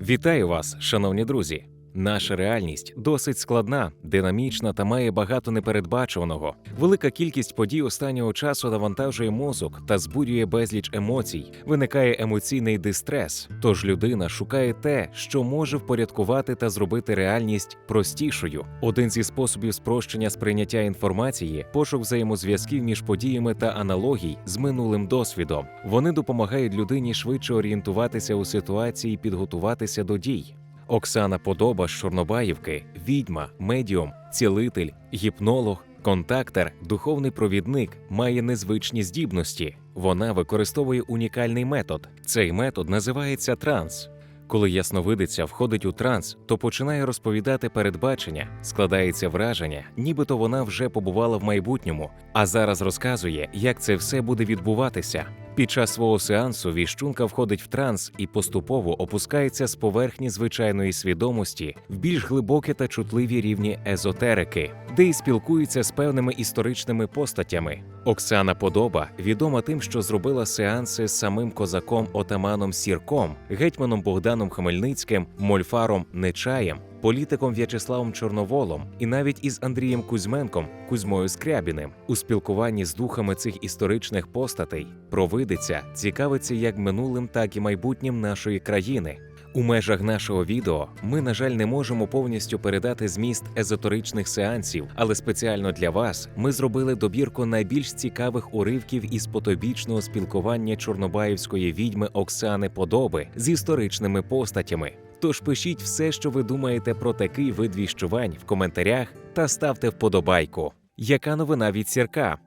Вітаю вас, шановні друзі! Наша реальність досить складна, динамічна та має багато непередбачуваного. Велика кількість подій останнього часу навантажує мозок та збурює безліч емоцій. Виникає емоційний дистрес. Тож людина шукає те, що може впорядкувати та зробити реальність простішою. Один зі способів спрощення сприйняття інформації пошук взаємозв'язків між подіями та аналогій з минулим досвідом. Вони допомагають людині швидше орієнтуватися у ситуації і підготуватися до дій. Оксана Подоба з Чорнобаївки, відьма, медіум, цілитель, гіпнолог, контактер, духовний провідник, має незвичні здібності. Вона використовує унікальний метод. Цей метод називається транс. Коли ясновидиця входить у транс, то починає розповідати передбачення, складається враження, нібито вона вже побувала в майбутньому, а зараз розказує, як це все буде відбуватися. Під час свого сеансу віщунка входить в транс і поступово опускається з поверхні звичайної свідомості в більш глибокі та чутливі рівні езотерики, де й спілкується з певними історичними постатями. Оксана Подоба відома тим, що зробила сеанси з самим козаком отаманом Сірком, гетьманом Богданом Хмельницьким, Мольфаром Нечаєм, політиком В'ячеславом Чорноволом і навіть із Андрієм Кузьменком, Кузьмою Скрябіним. У спілкуванні з духами цих історичних постатей провидиця цікавиться як минулим, так і майбутнім нашої країни. У межах нашого відео ми, на жаль, не можемо повністю передати зміст езотеричних сеансів, але спеціально для вас ми зробили добірку найбільш цікавих уривків із потобічного спілкування чорнобаївської відьми Оксани Подоби з історичними постатями. Тож пишіть все, що ви думаєте про такий вид віщувань в коментарях та ставте вподобайку. Яка новина від сірка?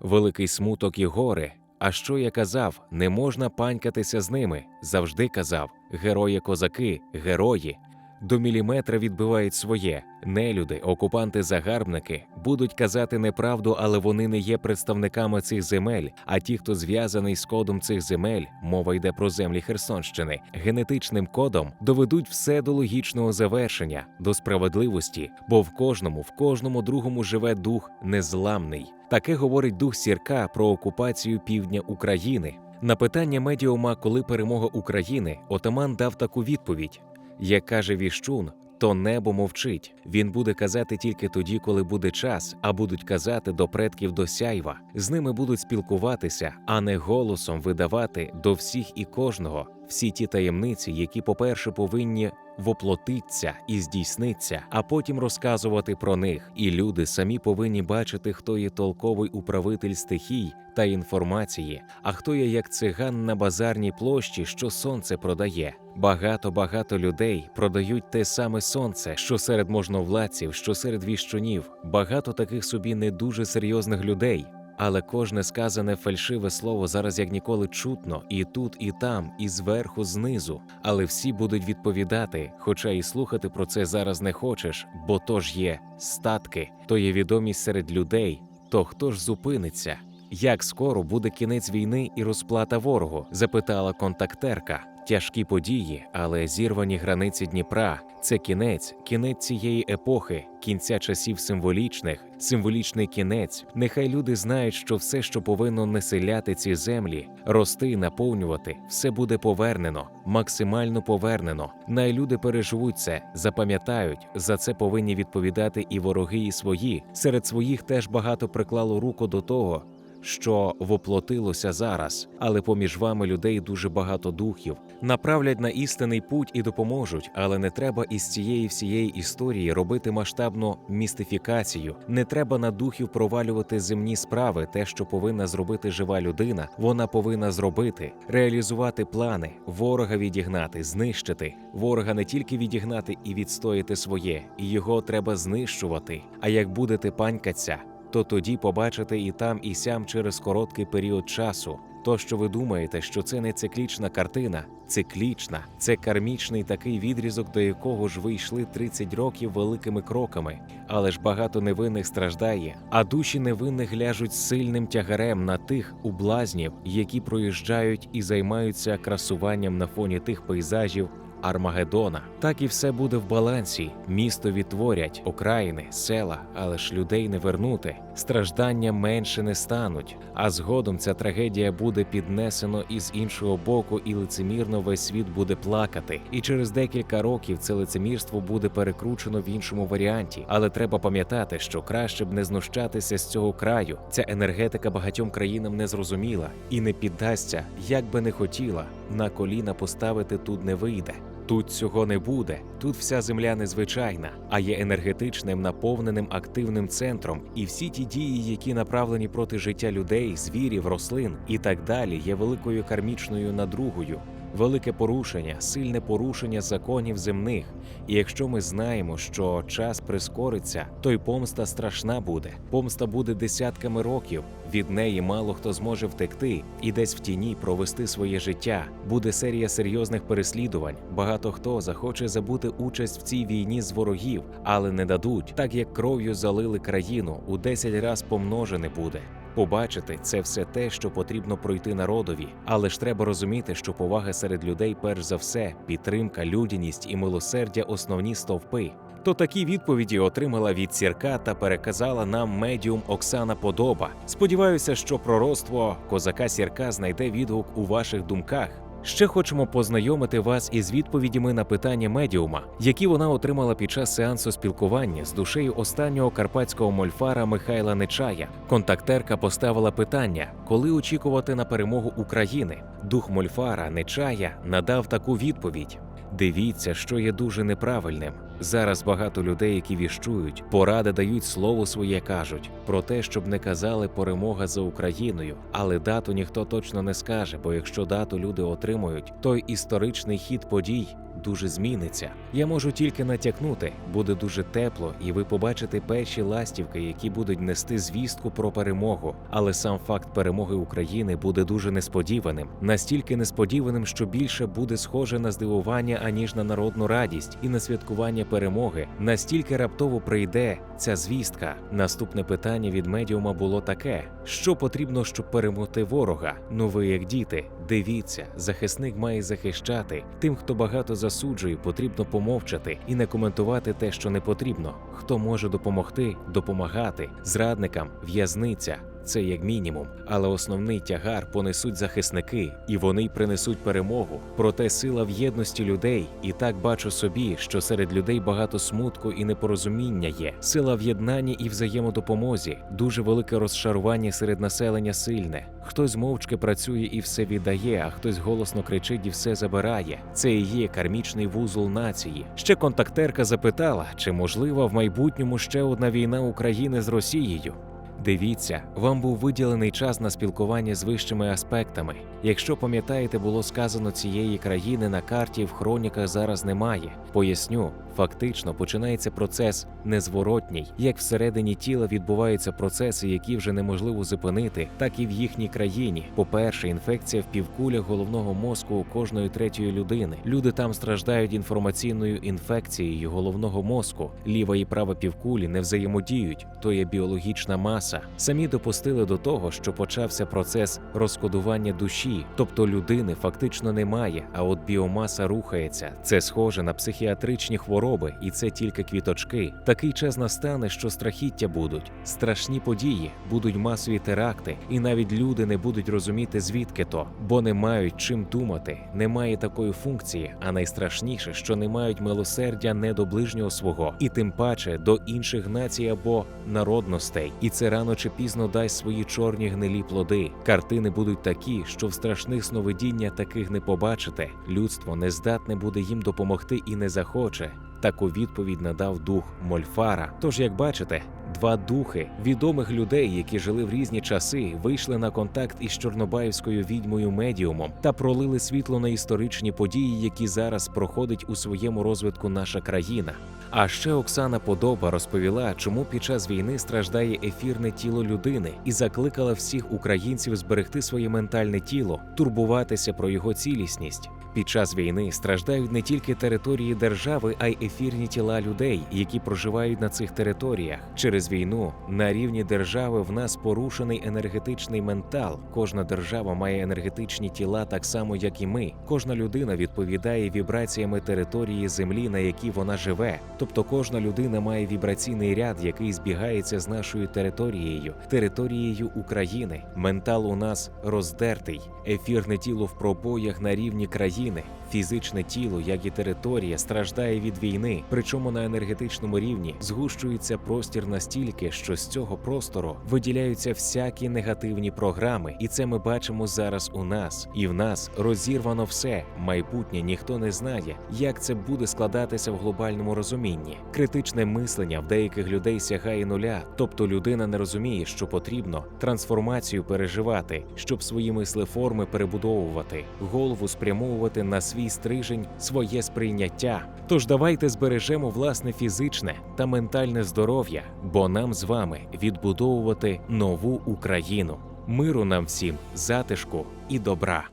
Великий смуток і горе. А що я казав, не можна панькатися з ними. Завжди казав: герої козаки, герої. До міліметра відбивають своє. Нелюди, окупанти-загарбники будуть казати неправду, але вони не є представниками цих земель. А ті, хто зв'язаний з кодом цих земель, мова йде про землі Херсонщини, генетичним кодом доведуть все до логічного завершення, до справедливості, бо в кожному, в кожному другому живе дух незламний. Таке говорить дух сірка про окупацію півдня України. На питання медіума, коли перемога України, отаман дав таку відповідь: як каже віщун, то небо мовчить. Він буде казати тільки тоді, коли буде час, а будуть казати до предків до сяйва. З ними будуть спілкуватися, а не голосом видавати до всіх і кожного всі ті таємниці, які, по-перше, повинні воплотиться і здійсниться, а потім розказувати про них. І люди самі повинні бачити, хто є толковий управитель стихій та інформації, а хто є як циган на базарній площі, що сонце продає. Багато багато людей продають те саме сонце, що серед можновладців, що серед віщунів. Багато таких собі не дуже серйозних людей. Але кожне сказане фальшиве слово зараз як ніколи чутно, і тут, і там, і зверху, знизу. Але всі будуть відповідати, хоча і слухати про це зараз не хочеш, бо то ж є статки, то є відомість серед людей. То хто ж зупиниться? Як скоро буде кінець війни і розплата ворогу? запитала контактерка. Тяжкі події, але зірвані границі Дніпра це кінець, кінець цієї епохи, кінця часів символічних, символічний кінець. Нехай люди знають, що все, що повинно населяти ці землі, рости і наповнювати, все буде повернено, максимально повернено. Най люди переживуть це, запам'ятають. За це повинні відповідати і вороги, і свої. Серед своїх теж багато приклало руку до того що воплотилося зараз, але поміж вами людей дуже багато духів, направлять на істинний путь і допоможуть, але не треба із цієї всієї історії робити масштабну містифікацію. Не треба на духів провалювати земні справи. Те, що повинна зробити жива людина, вона повинна зробити, реалізувати плани, ворога відігнати, знищити. Ворога не тільки відігнати і відстояти своє, і його треба знищувати. А як будете панькаться, то тоді побачите і там, і сям через короткий період часу. То, що ви думаєте, що це не циклічна картина, циклічна, це кармічний такий відрізок, до якого ж ви йшли 30 років великими кроками, але ж багато невинних страждає, а душі невинних ляжуть сильним тягарем на тих ублазнів, які проїжджають і займаються красуванням на фоні тих пейзажів Армагеддона. Так і все буде в балансі. Місто відтворять, окраїни, села, але ж людей не вернути. Страждання менше не стануть. А згодом ця трагедія буде піднесено із іншого боку, і лицемірно весь світ буде плакати. І через декілька років це лицемірство буде перекручено в іншому варіанті. Але треба пам'ятати, що краще б не знущатися з цього краю. Ця енергетика багатьом країнам не зрозуміла і не піддасться, як би не хотіла. На коліна поставити тут не вийде. Тут цього не буде. Тут вся земля незвичайна, а є енергетичним наповненим активним центром, і всі ті дії, які направлені проти життя людей, звірів, рослин і так далі, є великою кармічною надругою. Велике порушення, сильне порушення законів земних. І якщо ми знаємо, що час прискориться, то й помста страшна буде. Помста буде десятками років. Від неї мало хто зможе втекти і десь в тіні провести своє життя. Буде серія серйозних переслідувань. Багато хто захоче забути участь в цій війні з ворогів, але не дадуть, так як кров'ю залили країну, у 10 раз помножене буде. Побачити це все те, що потрібно пройти народові, але ж треба розуміти, що повага серед людей, перш за все, підтримка, людяність і милосердя основні стовпи. То такі відповіді отримала від сірка та переказала нам медіум Оксана Подоба. Сподіваюся, що пророцтво козака сірка знайде відгук у ваших думках. Ще хочемо познайомити вас із відповідями на питання медіума, які вона отримала під час сеансу спілкування з душею останнього карпатського мольфара Михайла Нечая. Контактерка поставила питання, коли очікувати на перемогу України. Дух мольфара Нечая надав таку відповідь. Дивіться, що є дуже неправильним. Зараз багато людей, які віщують, поради дають слово своє кажуть про те, щоб не казали перемога за Україною, але дату ніхто точно не скаже, бо якщо дату люди отримують, той історичний хід подій дуже зміниться. Я можу тільки натякнути, буде дуже тепло, і ви побачите перші ластівки, які будуть нести звістку про перемогу. Але сам факт перемоги України буде дуже несподіваним, настільки несподіваним, що більше буде схоже на здивування аніж на народну радість і на святкування перемоги. Настільки раптово прийде ця звістка. Наступне питання від медіума було таке: що потрібно, щоб перемогти ворога? Ну ви як діти, дивіться, захисник має захищати тим, хто багато засуджує, потрібно помовчати і не коментувати те, що не потрібно. Хто може допомогти, допомагати зрадникам, в'язниця. Це як мінімум, але основний тягар понесуть захисники, і вони принесуть перемогу. Проте сила в єдності людей, і так бачу собі, що серед людей багато смутку і непорозуміння є. Сила в єднанні і взаємодопомозі, дуже велике розшарування серед населення сильне. Хтось мовчки працює і все віддає, а хтось голосно кричить і все забирає. Це і є кармічний вузол нації. Ще контактерка запитала, чи можлива в майбутньому ще одна війна України з Росією. Дивіться, вам був виділений час на спілкування з вищими аспектами. Якщо пам'ятаєте, було сказано цієї країни на карті в хроніках зараз немає. Поясню, фактично починається процес незворотній. Як всередині тіла відбуваються процеси, які вже неможливо зупинити, так і в їхній країні. По-перше, інфекція в півкулях головного мозку у кожної третьої людини. Люди там страждають інформаційною інфекцією головного мозку. Ліва і права півкулі не взаємодіють, то є біологічна маса. Самі допустили до того, що почався процес розкодування душі, тобто людини фактично немає, а от біомаса рухається. Це схоже на психіатричні хвороби, і це тільки квіточки. Такий час настане, що страхіття будуть, страшні події, будуть масові теракти, і навіть люди не будуть розуміти звідки то, бо не мають чим думати, немає такої функції, а найстрашніше, що не мають милосердя не до ближнього свого, і тим паче до інших націй або народностей. І це рано чи пізно дасть свої чорні гнилі плоди. Картини будуть такі, що в страшних сновидіння таких не побачите. Людство не здатне буде їм допомогти і не захоче. Таку відповідь надав дух Мольфара. Тож, як бачите, два духи відомих людей, які жили в різні часи, вийшли на контакт із чорнобаївською відьмою медіумом та пролили світло на історичні події, які зараз проходить у своєму розвитку наша країна. А ще Оксана Подоба розповіла, чому під час війни страждає ефірне тіло людини, і закликала всіх українців зберегти своє ментальне тіло, турбуватися про його цілісність. Під час війни страждають не тільки території держави, а й ефірні тіла людей, які проживають на цих територіях. Через війну на рівні держави в нас порушений енергетичний ментал. Кожна держава має енергетичні тіла так само, як і ми. Кожна людина відповідає вібраціями території землі, на якій вона живе. Тобто кожна людина має вібраційний ряд, який збігається з нашою територією, територією України. Ментал у нас роздертий, ефірне тіло в пробоях на рівні країни. Фізичне тіло, як і територія, страждає від війни. Причому на енергетичному рівні згущується простір настільки, що з цього простору виділяються всякі негативні програми, і це ми бачимо зараз у нас. І в нас розірвано все. Майбутнє ніхто не знає, як це буде складатися в глобальному розумінні. Критичне мислення в деяких людей сягає нуля, тобто людина не розуміє, що потрібно трансформацію переживати, щоб свої мислеформи перебудовувати, голову спрямовувати на свій стрижень, своє сприйняття. Тож давайте збережемо власне фізичне та ментальне здоров'я, бо нам з вами відбудовувати нову Україну. Миру нам всім, затишку і добра.